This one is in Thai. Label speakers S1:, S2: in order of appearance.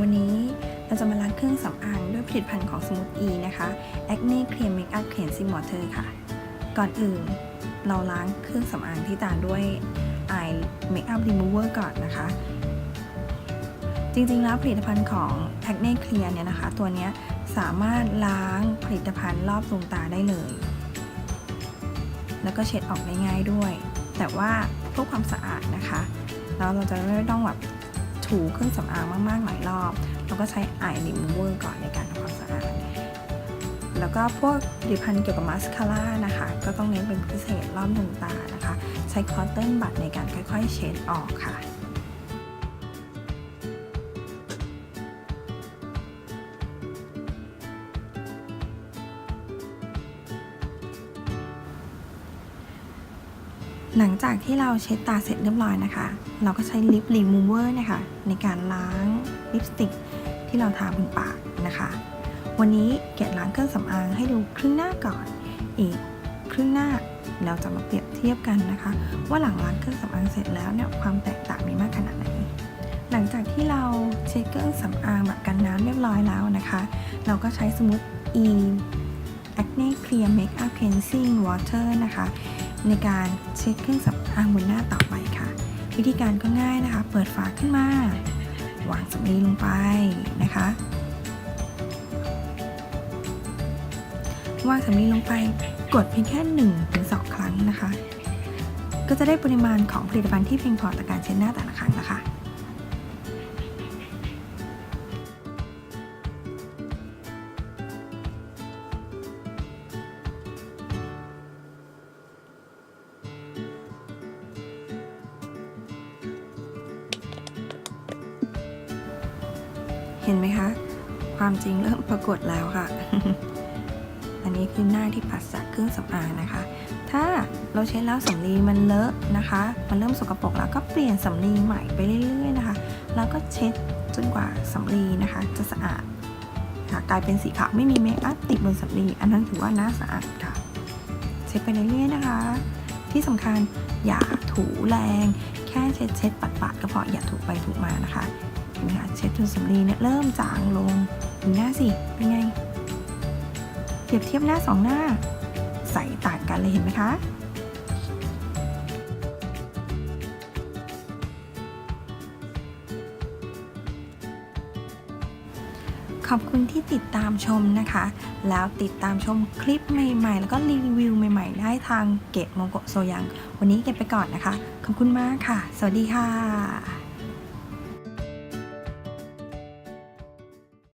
S1: วันนี้เราจะมาล้างเครื่องสำอางด้วยผลิตภัณฑ์ของ Smooth E นะคะ Acne Clear Makeup Cleansing Water ค่ะ ก่อนอื่นเราล้างเครื่องสำอางที่ตาด้วย Eye Makeup Remover ก่อนนะคะ จริงๆแล้วผลิตภัณฑ์ของ Acne Clear เนี่ยนะคะ ตัวนี้สามารถล้างผลิตภัณฑ์รอบดวงตาได้เลย แล้วก็เช็ดออกได้ง่ายด้วย แต่ว่าเพื่อความสะอาดนะคะ แล้วเราจะไม่ต้องแบบ ถูเครื่องสำอางมากๆหลายรอบ แล้วก็ใช้ไอริมูเวอร์ก่อนในการทำความสะอาด แล้วก็พวกผลิตภัณฑ์เกี่ยวกับมาสคาร่านะคะ ก็ต้องเน้นเป็นพิเศษรอบดวงตานะคะ ใช้คอตเทนบัดในการค่อยๆ เช็ดออกค่ะ หลังจากที่เราเช็ดตาเสร็จเรียบร้อยนะคะ เราก็ใช้ลิปรีมูเวอร์นะคะ ในการล้างลิปสติกที่เราทาบนปากนะคะ วันนี้แกะล้างเครื่องสำอางให้ดูครึ่งหน้าก่อน อีกครึ่งหน้าเราจะมาเปรียบเทียบกันนะคะ ว่าหลังล้างเครื่องสำอางเสร็จแล้วเนี่ยความแตกต่างมีมากขนาดไหน หลังจากที่เราเช็ดเครื่องสำอางแบบกันน้ำเรียบร้อยแล้วนะคะ เราก็ใช้สมูท E Acne Clear Makeup Cleansing Water นะคะ ในการเช็ดเครื่องสำอางบนหน้าต่อไปค่ะ วิธีการก็ง่ายนะคะ เปิดฝาขึ้นมาวางสำลีลงไปนะคะวางสำลีลงไปกดเพียงแค่1นถึงสครั้งนะคะ ก็จะได้ปริมาณของผลิตภัณฑ์ที่เพียงพอต่อการเช็ดหน้าแต่ละครั้งนะคะ ห็นไหมคะ ความจริงเริ่มปรากฏแล้วค่ะ อันนี้คือหน้าที่ปัดจากเครื่องสำอางนะคะ ถ้าเราเช็ดแล้วสำลีมันเลอะนะคะ มันเริ่มสกปรกแล้วก็เปลี่ยนสำลีใหม่ไปเรื่อยๆนะคะ แล้วก็เช็ดจนกว่าสำลีนะคะ จะสะอาดค่ะกลายเป็นสีขาวไม่มีเมคอัพติดบนสำลีอันนั้นถือว่าหน้าสะอาดค่ะ เช็ดไปเรื่อยๆนะคะ ที่สำคัญอย่าถูแรง แค่เช็ดเช็ดปัดปัดๆก็พออย่าถูไปถูมานะคะ เห็นไหมคะเช็ดจนสำลีเนี่ยเริ่มจางลงดูหน้าสิ เป็นไง เปรียบเทียบหน้าสองหน้า ใสต่างกันเลยเห็นไหมคะขอบคุณที่ติดตามชมนะคะ แล้วติดตามชมคลิปใหม่ๆ แล้วก็รีวิวใหม่ๆ ได้ทางเกตโมโกโซยัง วันนี้เก็บไปก่อนนะคะ ขอบคุณมากค่ะ สวัสดีค่ะ